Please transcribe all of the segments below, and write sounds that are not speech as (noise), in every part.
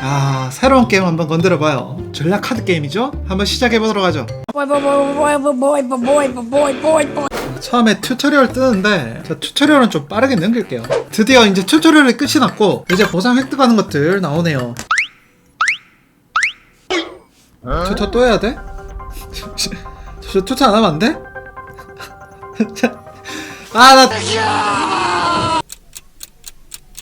아 새로운 게임 한번 건드려봐요 전략 카드 게임이죠? 한번 시작해보도록 하죠 처음에 튜토리얼 뜨는데 튜토리얼은 좀 빠르게 넘길게요 드디어 이제 튜토리얼이 끝이 났고 이제 보상 획득하는 것들 나오네요 튜토 또 해야 돼? (laughs) 저 튜토 안 하면 안 돼? (laughs) 아나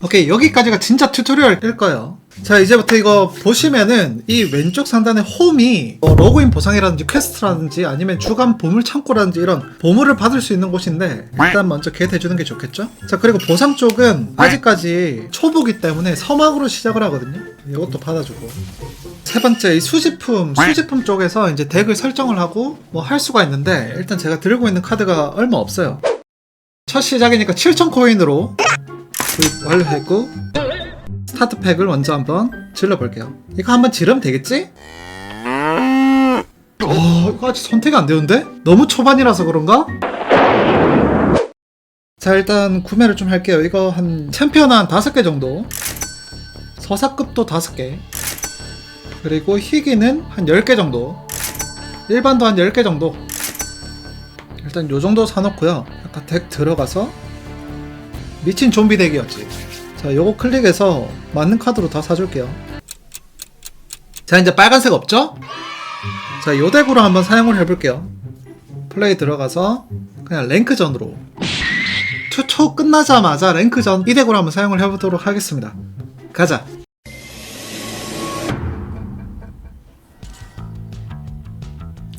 오케이 여기까지가 진짜 튜토리얼일 거예요. 자 이제부터 이거 보시면은 이 왼쪽 상단에 홈이 뭐 로그인 보상이라든지 퀘스트라든지 아니면 주간 보물 창고라든지 이런 보물을 받을 수 있는 곳인데 일단 먼저 겟 해주는 게 좋겠죠? 자 그리고 보상 쪽은 아직까지 초보기 때문에 서막으로 시작을 하거든요. 이것도 받아주고. 세 번째 이 수집품 수집품 쪽에서 이제 덱을 설정을 하고 뭐 할 수가 있는데 일단 제가 들고 있는 카드가 얼마 없어요. 첫 시작이니까 7천 코인으로 구입 완료했고 스타트 팩을 먼저 한번 질러볼게요. 이거 한번 지르면 되겠지? 어 이거 아직 선택이 안 되는데? 너무 초반이라서 그런가? 자 일단 구매를 좀 할게요. 이거 한 챔피언 한 5개 정도. 서사급도 5개. 그리고 희귀는 한 10개 정도. 일반도 한 10개 정도. 일단 요 정도 사놓고요. 아까 덱 들어가서 미친 좀비 덱이었지. 자 요거 클릭해서 맞는 카드로 다 사줄게요. 자 이제 빨간색 없죠? 자 요 덱으로 한번 사용을 해볼게요. 플레이 들어가서 그냥 랭크전으로. 초초 끝나자마자 랭크전 이 덱으로 한번 사용을 해보도록 하겠습니다. 가자.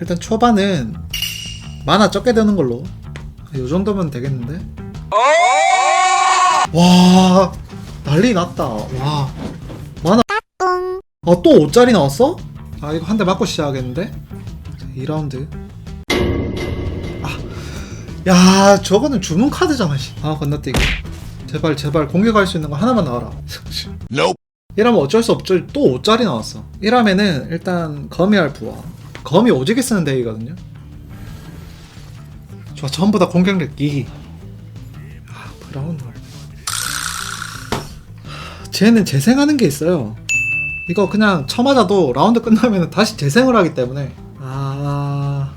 일단 초반은 만화 적게 되는 걸로. 요 정도면 되겠는데 와 난리 났다. 와. 만화. 아또 5짜리 나왔어? 아 이거 한 대 맞고 시작하겠는데? 자, 2라운드. 아야 저거는 주문 카드잖아 씨. 아 건너뛰기. 제발 제발 공격할 수 있는 거 하나만 나와라. (laughs) 이러면 어쩔 수 없죠. 또 5짜리 나왔어. 이러면은 일단 거미할 부하. 거미 오지게 쓰는 덱이거든요. 좋아 전부 다 공격력 2 아 브라운 쟤는 재생하는 게 있어요. 이거 그냥 쳐맞아도 라운드 끝나면 다시 재생을 하기 때문에. 아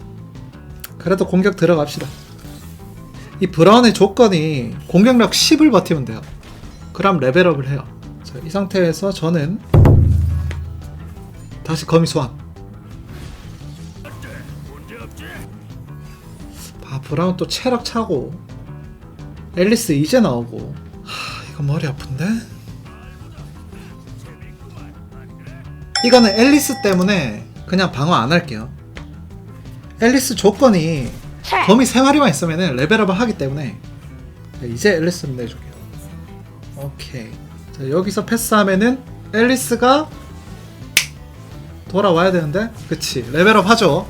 그래도 공격 들어갑시다. 이 브라운의 조건이 공격력 10을 버티면 돼요. 그럼 레벨업을 해요. 자, 이 상태에서 저는 다시 거미 소환. 아 브라운 또 체력 차고 앨리스 이제 나오고. 하 이거 머리 아픈데 이거는 앨리스 때문에 그냥 방어 안 할게요. 앨리스 조건이 거미 3마리만 있으면 레벨업을 하기 때문에 이제 앨리스를 내줄게요. 오케이. 자, 여기서 패스하면은 앨리스가 돌아와야 되는데? 그치. 레벨업 하죠.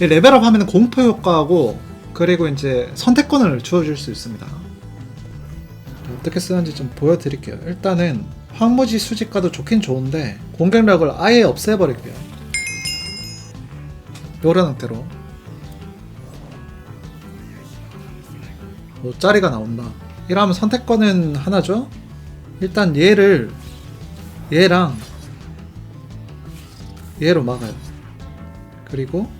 이 레벨업 하면 공포 효과하고 그리고 이제 선택권을 주어줄 수 있습니다 어떻게 쓰는지 좀 보여드릴게요. 일단은 황무지 수집가도 좋긴 좋은데 공격력을 아예 없애버릴게요. 요런 형태로. 5짜리가 나온다. 이러면 선택권은 하나죠? 일단 얘를 얘랑 얘로 막아요. 그리고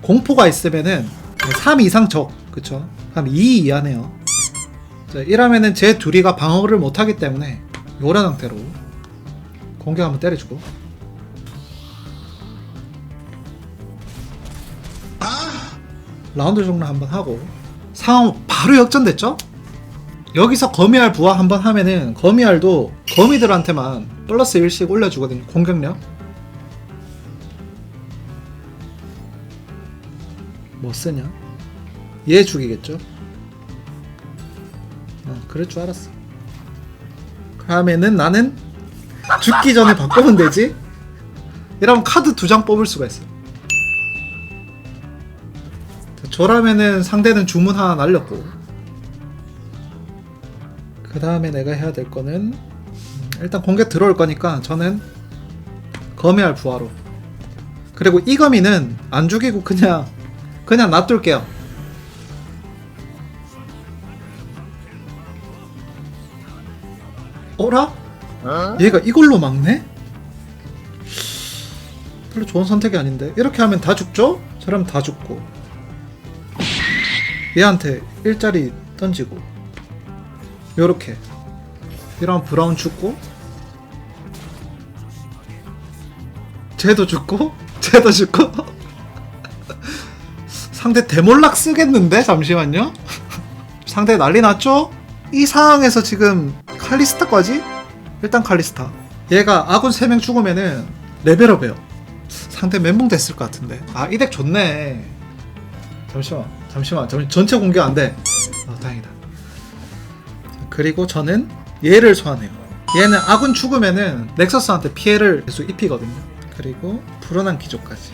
공포가 있으면은 3 이상 적 그쵸 그럼 2 이하네요 자 이러면은 제 둘이가 방어를 못하기 때문에 요런 상태로 공격 한번 때려주고 라운드 종료 한번 하고 상황 바로 역전됐죠? 여기서 거미알 부하 한번 하면은 거미알도 거미들한테만 플러스 1씩 올려주거든요 공격력 뭐 쓰냐? 얘 죽이겠죠? 어, 그럴 줄 알았어. 그러면은 나는 죽기 전에 바꾸면 되지? 이러면 카드 두 장 뽑을 수가 있어. 자, 저라면은 상대는 주문 하나 날렸고. 그 다음에 내가 해야 될 거는 음, 일단 공격 들어올 거니까 저는 거미알 부하로. 그리고 이 거미는 안 죽이고 그냥 그냥 놔둘게요. 어라? 얘가 이걸로 막네? 별로 좋은 선택이 아닌데. 이렇게 하면 다 죽죠? 저러면 다 죽고. 얘한테 일자리 던지고. 요렇게. 이러면 브라운 죽고. 쟤도 죽고? (laughs) 쟤도 죽고? (laughs) 상대 대몰락 쓰겠는데? 잠시만요. (laughs) 상대 난리 났죠? 이 상황에서 지금 칼리스타까지? 일단 칼리스타. 얘가 아군 3명 죽으면은 레벨업해요. 상대 멘붕 됐을 것 같은데. 아 이 덱 좋네. 잠시만 잠시만. 잠시 전체 공격 안 돼. 아 다행이다. 그리고 저는 얘를 소환해요. 얘는 아군 죽으면은 넥서스한테 피해를 계속 입히거든요. 그리고 불어난 기조까지.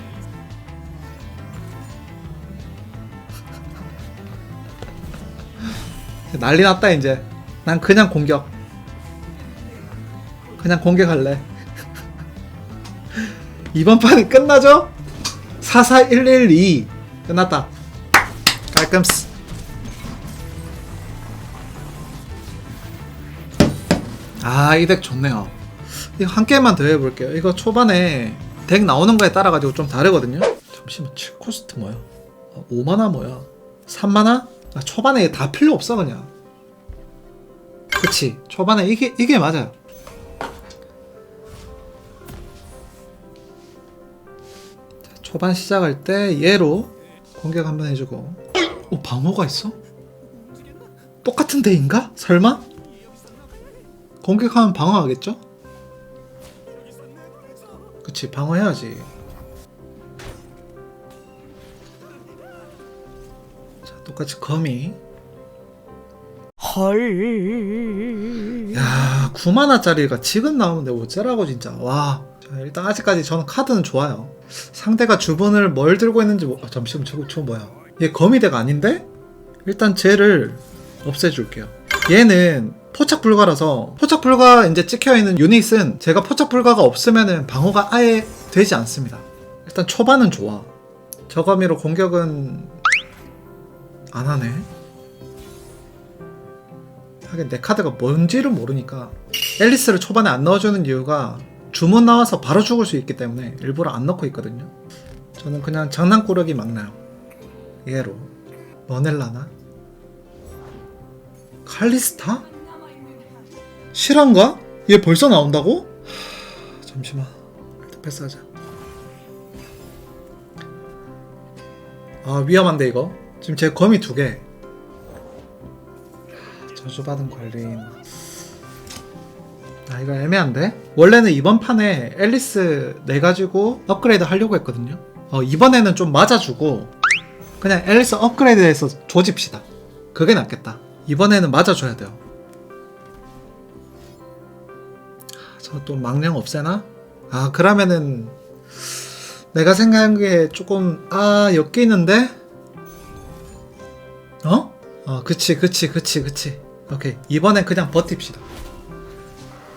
난리 났다 이제. 난 그냥 공격 그냥 공격할래. (laughs) 이번 판이 끝나죠? 44112 끝났다. 깔끔스. 아 이 덱 좋네요. 이거 한 게임만 더 해볼게요. 이거 초반에 덱 나오는 거에 따라 가지고 좀 다르거든요. 잠시만 7코스트 뭐야? 5만화 뭐야? 3만화? 아, 초반에 다 필요 없어 그냥. 그치? 초반에 이게 이게 맞아요 초반 시작할 때 얘로 공격 한번 해주고 오 방어가 있어? 똑같은 데인가? 설마? 공격하면 방어하겠죠? 그치 방어해야지 자 똑같이 거미 헐. 야 9만원짜리가 지금 나오는데 어쩌라고 진짜 와 자, 일단 아직까지 저는 카드는 좋아요. 상대가 주번을 뭘 들고 있는지 모... 아, 잠시만 저거 저 뭐야? 얘 거미대가 아닌데? 일단 쟤를 없애줄게요. 얘는 포착 불가라서 포착 불가 이제 찍혀 있는 유닛은 제가 포착 불가가 없으면은 방어가 아예 되지 않습니다. 일단 초반은 좋아. 저 거미로 공격은 안 하네. 하긴 내 카드가 뭔지를 모르니까. 앨리스를 초반에 안 넣어주는 이유가 주문 나와서 바로 죽을 수 있기 때문에 일부러 안 넣고 있거든요. 저는 그냥 장난꾸러기 막나요. 얘로 뭐 낼라나? 칼리스타? 실화인가? 얘 벌써 나온다고? 하, 잠시만 패스하자. 아 위험한데 이거 지금 제 거미 두 개. 저주받은 관리인 아 이거 애매한데? 원래는 이번 판에 앨리스 내 가지고 업그레이드 하려고 했거든요 어 이번에는 좀 맞아주고 그냥 앨리스 업그레이드해서 조집시다 그게 낫겠다 이번에는 맞아줘야 돼요 저 또 망령 없애나? 아 그러면은 내가 생각한 게 조금 아 엮이는데? 어? 어 그치 그치 그치 그치 오케이 이번엔 그냥 버팁시다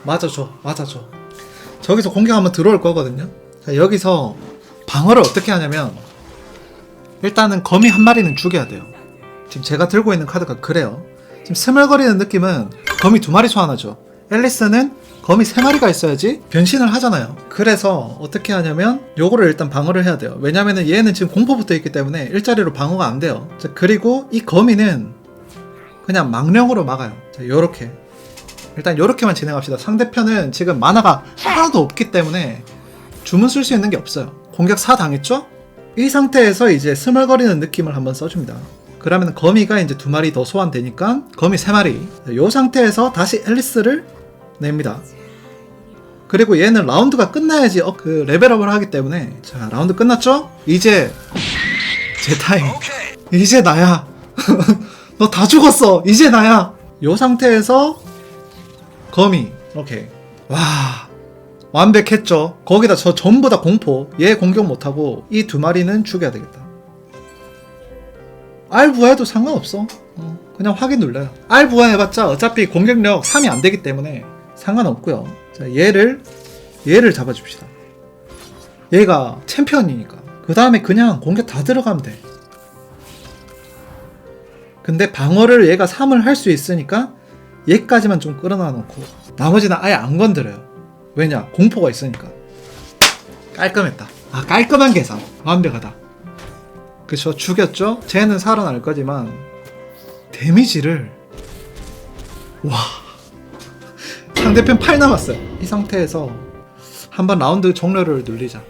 맞아줘. 맞아줘. 저기서 공격 한번 들어올 거거든요. 자, 여기서 방어를 어떻게 하냐면 일단은 거미 한 마리는 죽여야 돼요. 지금 제가 들고 있는 카드가 그래요. 지금 스멀거리는 느낌은 거미 두 마리 소환하죠. 앨리스는 거미 세 마리가 있어야지 변신을 하잖아요. 그래서 어떻게 하냐면 요거를 일단 방어를 해야 돼요. 왜냐면은 얘는 지금 공포 붙어 있기 때문에 일자리로 방어가 안 돼요. 자, 그리고 이 거미는 그냥 망령으로 막아요. 자 요렇게 일단 요렇게만 진행합시다. 상대편은 지금 만화가 하나도 없기 때문에 주문 쓸 수 있는 게 없어요. 공격 4 당했죠? 이 상태에서 이제 스멀거리는 느낌을 한번 써줍니다. 그러면 거미가 이제 두 마리 더 소환되니까 거미 세 마리. 요 상태에서 다시 앨리스를 냅니다. 그리고 얘는 라운드가 끝나야지 어, 그 레벨업을 하기 때문에 자 라운드 끝났죠? 이제 제 타임. 이제 나야. (laughs) 너 다 죽었어. 이제 나야. 요 상태에서 거미. 오케이. 와 완벽했죠. 거기다 저 전부 다 공포. 얘 공격 못하고 이 두 마리는 죽여야 되겠다. R 부하해도 상관없어. 어, 그냥 확인 눌러요. R 부하해봤자 어차피 공격력 3이 안 되기 때문에 상관없고요. 자 얘를 얘를 잡아줍시다. 얘가 챔피언이니까. 그 다음에 그냥 공격 다 들어가면 돼. 근데 방어를 얘가 3을 할 수 있으니까 얘까지만 좀 끌어놔 놓고 나머지는 아예 안 건드려요. 왜냐? 공포가 있으니까. 깔끔했다. 아 깔끔한 계산. 완벽하다. 그쵸 죽였죠? 쟤는 살아날 거지만 데미지를 와 (laughs) 상대편 8 남았어요. 이 상태에서 한번 라운드 종료를 눌리자.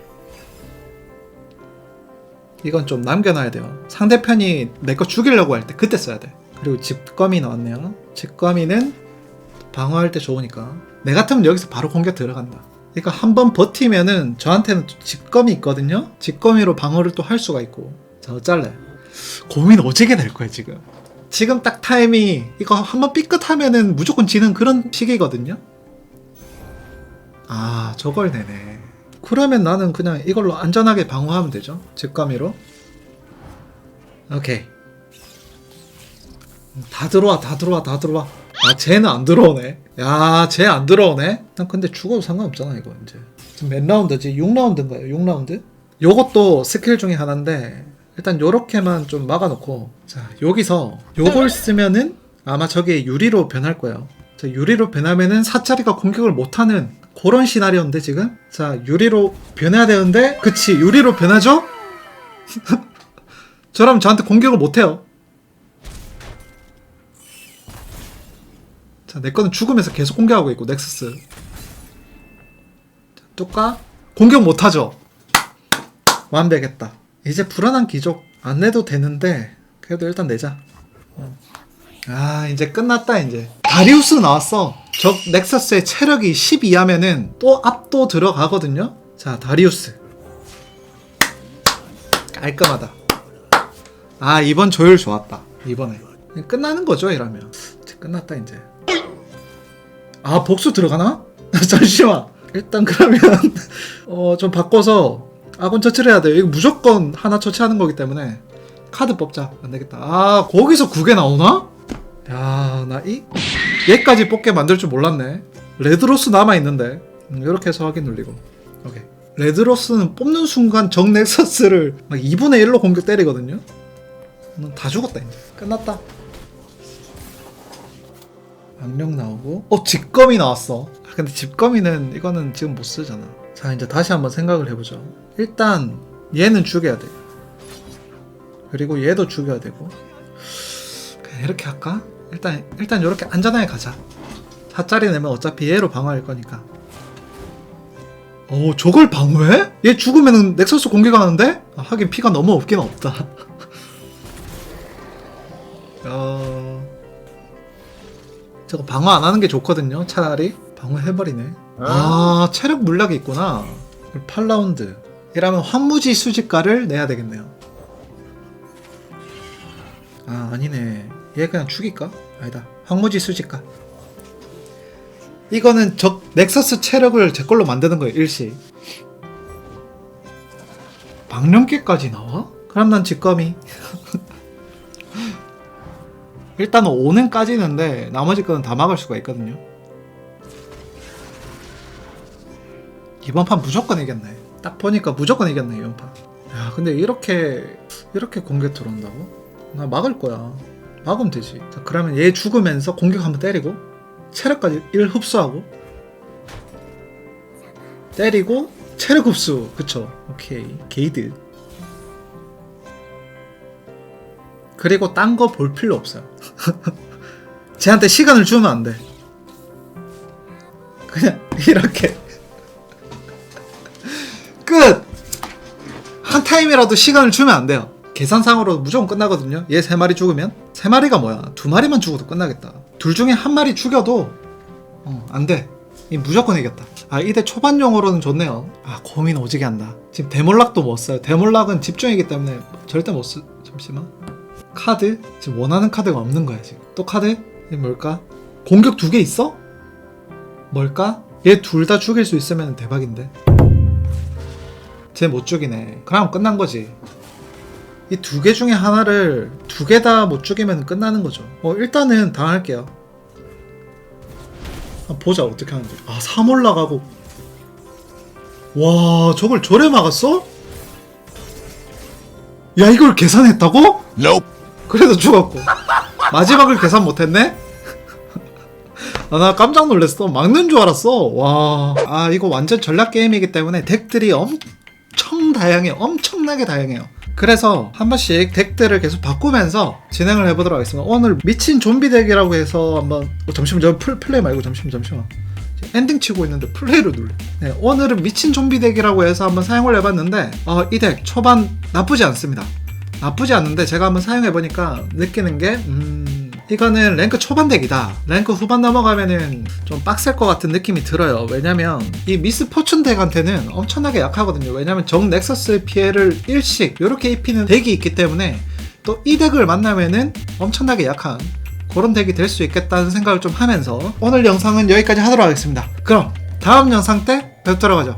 이건 좀 남겨놔야 돼요. 상대편이 내 거 죽이려고 할 때 그때 써야 돼. 그리고 집거미 나왔네요. 집거미는 방어할 때 좋으니까. 내 같으면 여기서 바로 공격 들어간다. 그러니까 한 번 버티면은 저한테는 집거미 있거든요. 집거미로 방어를 또 할 수가 있고. 자, 어쩔래? 고민 오지게 될 거야 지금. 지금 딱 타임이 이거 한 번 삐끗하면은 무조건 지는 그런 시기거든요. 아, 저걸 내네. 그러면 나는 그냥 이걸로 안전하게 방어하면 되죠. 직감이로. 오케이. 다 들어와, 다 들어와, 다 들어와. 아, 쟤는 안 들어오네. 야, 쟤 안 들어오네. 난 근데 죽어도 상관없잖아, 이거 이제. 지금 몇 라운드지? 6라운드인가요? 6라운드? 요것도 스킬 중에 하나인데, 일단 요렇게만 좀 막아놓고, 자, 여기서 요걸 쓰면은 아마 저게 유리로 변할 거예요. 자, 유리로 변하면은 사짜리가 공격을 못하는 그런 시나리오인데 지금 자 유리로 변해야 되는데 그치 유리로 변하죠? (laughs) 저라면 저한테 공격을 못해요 자 내 거는 죽으면서 계속 공격하고 있고 넥서스. 자, 뚜까? 공격 못 하죠? 완벽했다. 이제 불안한 기족 안 내도 되는데 그래도 일단 내자. 아 이제 끝났다 이제. 다리우스 나왔어. 적 넥서스의 체력이 10 이하면은 또 압도 들어가거든요? 자 다리우스. 깔끔하다. 아 이번 조율 좋았다. 이번에. 끝나는 거죠 이러면. 끝났다 이제 아 복수 들어가나? (laughs) 잠시만 일단 그러면 (laughs) 어 좀 바꿔서 아군 처치를 해야 돼요 이거 무조건 하나 처치하는 거기 때문에 카드 뽑자 안 되겠다 아 거기서 9개 나오나? 야, 나 이 얘까지 뽑게 만들 줄 몰랐네. 레드로스 남아 있는데 이렇게 해서 확인 눌리고. 오케이. 레드로스는 뽑는 순간 적 넥서스를 막 2분의 1로 공격 때리거든요. 넌다 죽었다 이제. 끝났다. 악령 나오고. 어, 직검이 나왔어. 아, 근데 집검이는 이거는 지금 못 쓰잖아. 자, 이제 다시 한번 생각을 해보죠. 일단 얘는 죽여야 돼. 그리고 얘도 죽여야 되고. 그냥 이렇게 할까? 일단 일단 이렇게 안전하게 가자. 4짜리 내면 어차피 얘로 방어할 거니까. 오 저걸 방어해? 얘 죽으면은 넥서스 공격하는데? 아, 하긴 피가 너무 없긴 없다. (laughs) 어... 저거 방어 안 하는 게 좋거든요. 차라리 방어 해버리네. 아 체력 물약이 있구나. 8라운드. 이라면 환무지 수집가를 내야 되겠네요. 아 아니네 얘 그냥 죽일까? 아니다 황무지 수집가 이거는 적 넥서스 체력을 제 걸로 만드는 거예요 일시 방령계까지 나와? 그럼 난 직검이 일단 5는 까지는데 나머지 거는 다 막을 수가 있거든요 이번 판 무조건 이겼네 딱 보니까 무조건 이겼네 이번 판 야 근데 이렇게 이렇게 공격 들어온다고? 나 막을 거야. 막으면 되지. 자, 그러면 얘 죽으면서 공격 한번 때리고 체력까지 1 흡수하고 때리고 체력 흡수. 그쵸? 오케이. 게이드. 그리고 딴 거 볼 필요 없어요. (laughs) 쟤한테 시간을 주면 안 돼. 그냥 (laughs) 이렇게 (laughs) 끝. 한 타임이라도 시간을 주면 안 돼요. 계산상으로 무조건 끝나거든요. 얘 세 마리 죽으면 세 마리가 뭐야? 두 마리만 죽어도 끝나겠다. 둘 중에 한 마리 죽여도 어, 안 돼. 이 무조건 이겼다. 아 이대 초반용으로는 좋네요. 아 고민 오지게 한다. 지금 대몰락도 못 써요. 대몰락은 집중이기 때문에 절대 못 쓰. 잠시만. 카드 지금 원하는 카드가 없는 거야 지금. 또 카드? 이게 뭘까? 공격 두 개 있어? 뭘까? 얘 둘 다 죽일 수 있으면 대박인데. 쟤 못 죽이네. 그럼 끝난 거지. 이 두 개 중에 하나를 두 개 다 못 죽이면 끝나는 거죠. 어, 일단은 당할게요. 한번 보자, 어떻게 하는지. 아, 3 올라가고. 와, 저걸 저래 막았어? 야, 이걸 계산했다고? Nope. 그래도 죽었고. 마지막을 계산 못했네? 아, 나 깜짝 놀랐어. 막는 줄 알았어. 와. 아, 이거 완전 전략 게임이기 때문에 덱들이 엄청 다양해요. 엄청나게 다양해요. 그래서 한 번씩 덱들을 계속 바꾸면서 진행을 해보도록 하겠습니다. 오늘 미친 좀비 덱이라고 해서 한번 어, 잠시만 저 플, 플레이 말고 잠시만 잠시만 엔딩 치고 있는데 플레이를 눌러. 네, 오늘은 미친 좀비 덱이라고 해서 한번 사용을 해봤는데 어, 이 덱 초반 나쁘지 않습니다. 나쁘지 않는데 제가 한번 사용해 보니까 느끼는 게 음, 이거는 랭크 초반 덱이다. 랭크 후반 넘어가면은 좀 빡셀 것 같은 느낌이 들어요. 왜냐면 이 미스 포춘 덱한테는 엄청나게 약하거든요. 왜냐면 정 넥서스의 피해를 일식 이렇게 입히는 덱이 있기 때문에 또 이 덱을 만나면은 엄청나게 약한 그런 덱이 될 수 있겠다는 생각을 좀 하면서 오늘 영상은 여기까지 하도록 하겠습니다. 그럼 다음 영상 때 뵙도록 하죠.